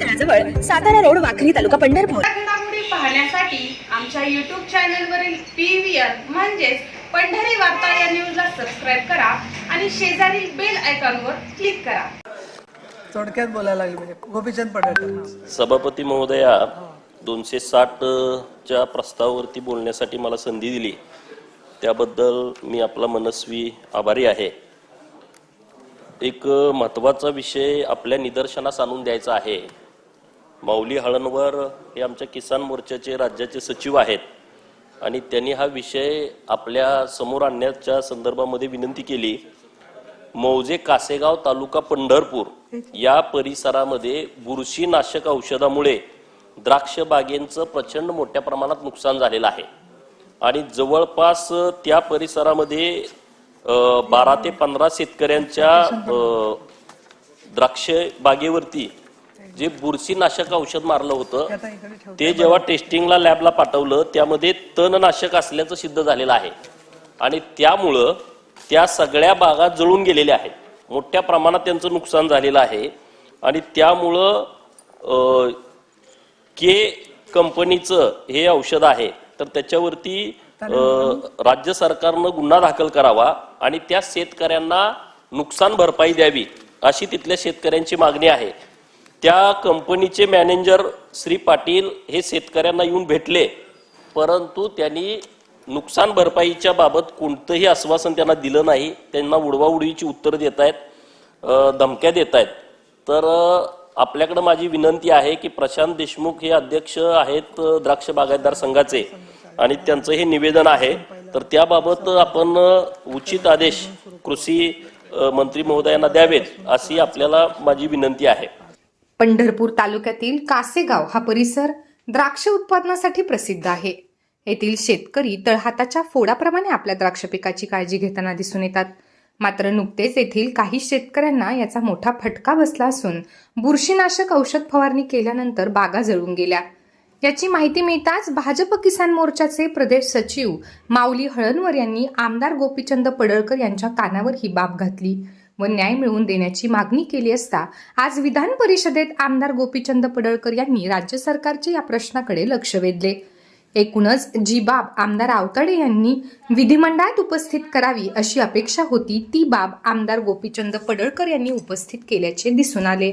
तळाजवळ Satara road Wakhari तालुका पंढरपूर. पाहण्यासाठी आमच्या YouTube चॅनलवरील पी व्ही आर म्हणजेच पंढरी वार्ता या न्यूजला सबस्क्राईब करा आणि शेजारील बेल आयकॉनवर क्लिक करा. थोडक्यात बोलायला लागले म्हणजे गोपीचंद पडळकर. सभापती महोदया दोनशे साठच्या प्रस्तावावरती बोलण्यासाठी मला संधी दिली. त्याबद्दल मी आपला मनस्वी आभारी आहे. एक महत्त्वाचा विषय आपल्या निदर्शनास आणून द्यायचा आहे. माऊली हळणवर हे आमच्या किसान मोर्चाचे राज्याचे सचिव आहेत. आणि त्यांनी हा विषय आपल्यासमोर आणण्याच्या संदर्भामध्ये विनंती केली. मौजे कासेगाव तालुका पंढरपूर या परिसरामध्ये बुरशीनाशक औषधामुळे द्राक्ष बागेंचं प्रचंड मोठ्या प्रमाणात नुकसान झालेलं आहे. आणि जवळपास त्या परिसरामध्ये बारा ते पंधरा शेतकऱ्यांच्या द्राक्ष बागेवरती जे बुरशीनाशक औषध मारलं होतं ते जेव्हा टेस्टिंगला लॅबला पाठवलं त्यामध्ये तणनाशक असल्याचं सिद्ध झालेलं आहे. आणि त्यामुळं त्या सगळ्या बागा जळून गेलेल्या आहेत. मोठ्या प्रमाणात त्यांचं नुकसान झालेलं आहे. आणि त्यामुळं के कंपनीचं हे औषध आहे तर त्याच्यावरती राज्य सरकारनं गुन्हा दाखल करावा आणि त्या शेतकऱ्यांना नुकसान भरपाई द्यावी अशी तिथल्या शेतकऱ्यांची मागणी आहे. त्या कंपनीचे मॅनेजर श्री पाटील हे शेतकऱ्यांना येऊन भेटले. परंतु त्यांनी नुकसान भरपाईच्या बाबत कोणतंही आश्वासन त्यांना दिलं नाही. त्यांना उडवाउडवीची उत्तरं देत आहेत धमक्या देत आहेत तर आपल्याकडं माझी विनंती आहे की प्रशांत देशमुख हे अध्यक्ष आहेत द्राक्ष बागायतदार संघाचे. आणि त्यांचं हे निवेदन आहे. तर त्याबाबत आपण उचित आदेश कृषी मंत्री महोदयांना द्यावेत अशी आपल्याला माझी विनंती आहे. पंढरपूर तालुक्यातील कासेगाव हा परिसर द्राक्ष उत्पादनासाठी प्रसिद्ध आहे. येथील शेतकरी तळहाताच्या फोडाप्रमाणे आपल्या द्राक्ष पिकाची काळजी घेताना दिसून येतात. मात्र नुकतेच येथील काही शेतकऱ्यांना याचा मोठा फटका बसला असून बुरशीनाशक औषध फवारणी केल्यानंतर बागा जळून गेल्या. याची माहिती मिळताच भाजप किसान मोर्चाचे प्रदेश सचिव माऊली हळणवर यांनी आमदार गोपीचंद पडळकर यांच्या कानावर ही बाब घातली. व न्याय मिळवून देण्याची मागणी केली असता आज विधान परिषदेत आमदार गोपीचंद पडळकर यांनी राज्य सरकारच्या या प्रश्नाकडे लक्ष वेधले. एकूणच जी बाब आमदार आवताडे यांनी विधिमंडळात उपस्थित करावी अशी अपेक्षा होती ती बाब आमदार गोपीचंद पडळकर यांनी उपस्थित केल्याचे दिसून आले.